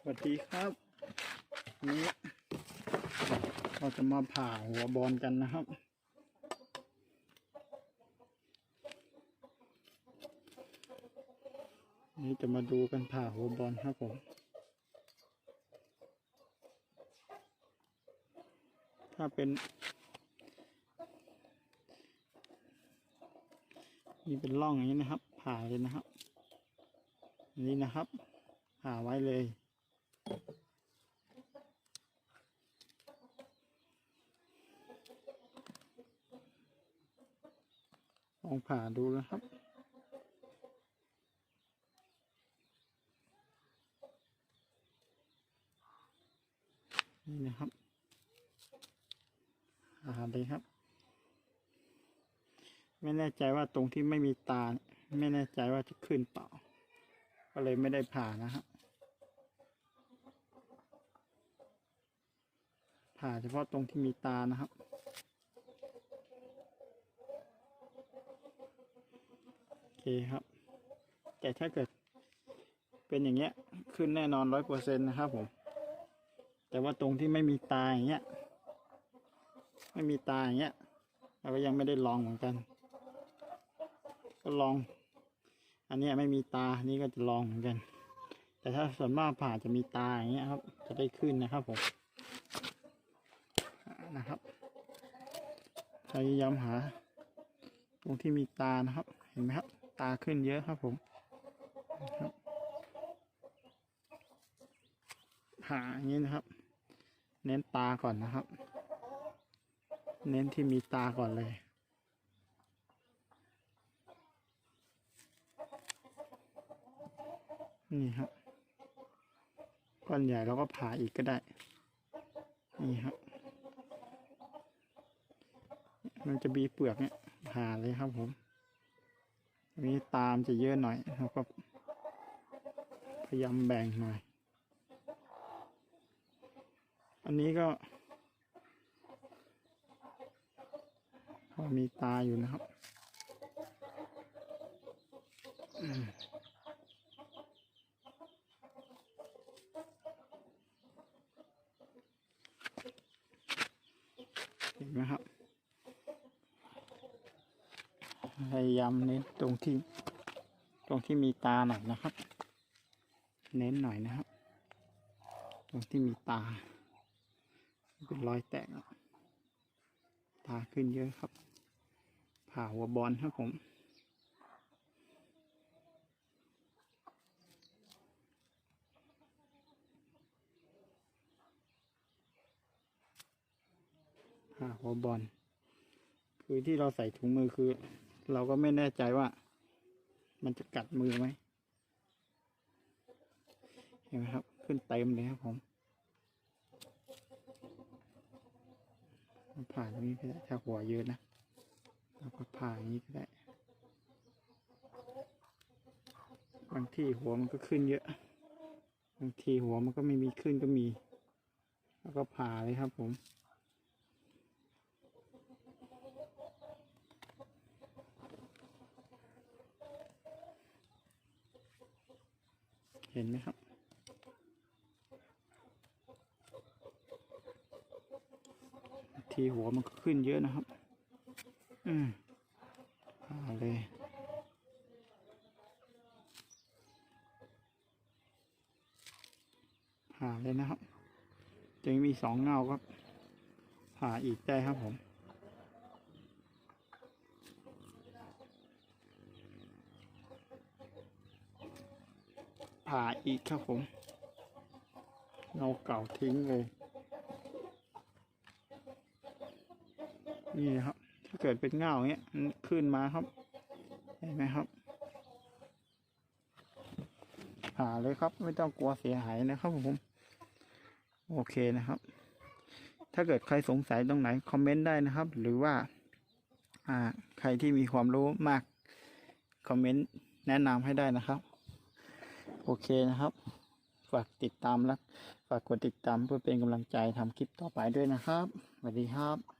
สวัสดีครับนี้เราจะมาผ่าหัวบอลกันนะครับ นี่จะมาดูกันผ่าหัวบอลครับผมถ้าเป็นนี่เป็นร่องอย่างนี้นะครับ ผ่าเลยนะครับนนี้นะครับผ่าไว้เลย ลองผ่าดูนะครับนี่นะครับผ่าเลยครับ ไม่แน่ใจว่าตรงที่ไม่มีตา ไม่แน่ใจว่าจะขึ้นเปล่า ก็เลยไม่ได้ผ่านะครับ ผ่าเฉพาะตรงที่มีตานะครับ โอเคครับ แต่ถ้าเกิด เป็นอย่างเงี้ย ขึ้นแน่นอนร้อยเปอร์เซ็นต์นะครับผม แต่ว่าตรงที่ไม่มีตาอย่างเงี้ย ไม่มีตาอย่างเงี้ย เราก็ยังไม่ได้ลองเหมือนกัน ก็ลอง อันนี้ไม่มีตา นี่ก็จะลองเหมือนกัน แต่ถ้าส่วนมากผ่าจะมีตาอย่างเงี้ยครับ จะได้ขึ้นนะครับผม นะครับพยายามหา ตรงที่มีตานะครับ เห็นไหมครับ ตาขึ้นเยอะครับผมนะครับหาอย่างนี้นะครับ เน้นตาก่อนนะครับ เน้นที่มีตาก่อนเลยนี่ครับก้อนใหญ่เราก็ผ่าอีกก็ได้ นี่ครับ มันจะมีเปลือกเนี่ยผ่าเลยครับผมนี้ตามจะเยอะหน่อยแล้วก็พยายามแบ่งหน่อย อันนี้ก็พอมีตาอยู่นะครับเห็นไหมครับ พยายามเน้นตรงที่ ตรงที่มีตาหน่อยนะครับ เน้นหน่อยนะครับ ตรงที่มีตา เป็นรอยแตกตาขึ้นเยอะครับ ผ่าหัวบอลครับผมผ่าหัวบอลคือที่เราใส่ถุงมือคือ เราก็ไม่แน่ใจว่า มันจะกัดมือไหมเห็นไหมครับ ขึ้นเต็มเลยครับผมผ่าตรงนี้ก็ได้ถ้าหัวเยอะนะเราก็ผ่าอย่างนี้ก็ได้บางที่หัวมันก็ขึ้นเยอะ บางทีหัวมันก็ไม่มีขึ้นก็มี แล้วก็ผ่าเลยครับผม ห็นไหมครับ ทีหัวมันก็ขึ้นเยอะนะครับ อืมผ่าเลยผ่าเลยนะครับ จะมีสองเงาครับ ผ่าอีกได้ครับผม ผ่าอีกครับผมเงาเก่าทิ้งเลย นี่ครับ ถ้าเกิดเป็นเงาอเงี้ยมันขึ้นมาครับ เห็นไหมครับ ผ่าเลยครับ ไม่ต้องกลัวเสียหายนะครับผม โอเคนะครับ ถ้าเกิดใครสงสัยตรงไหน คอมเมนต์ได้นะครับ หรือว่า อ่า ใครที่มีความรู้มาก คอมเมนต์แนะนำให้ได้นะครับ โอเคนะครับ ฝากติดตามและฝากกดติดตามเพื่อเป็นกำลังใจทำคลิปต่อไปด้วยนะครับสวัสดีครับ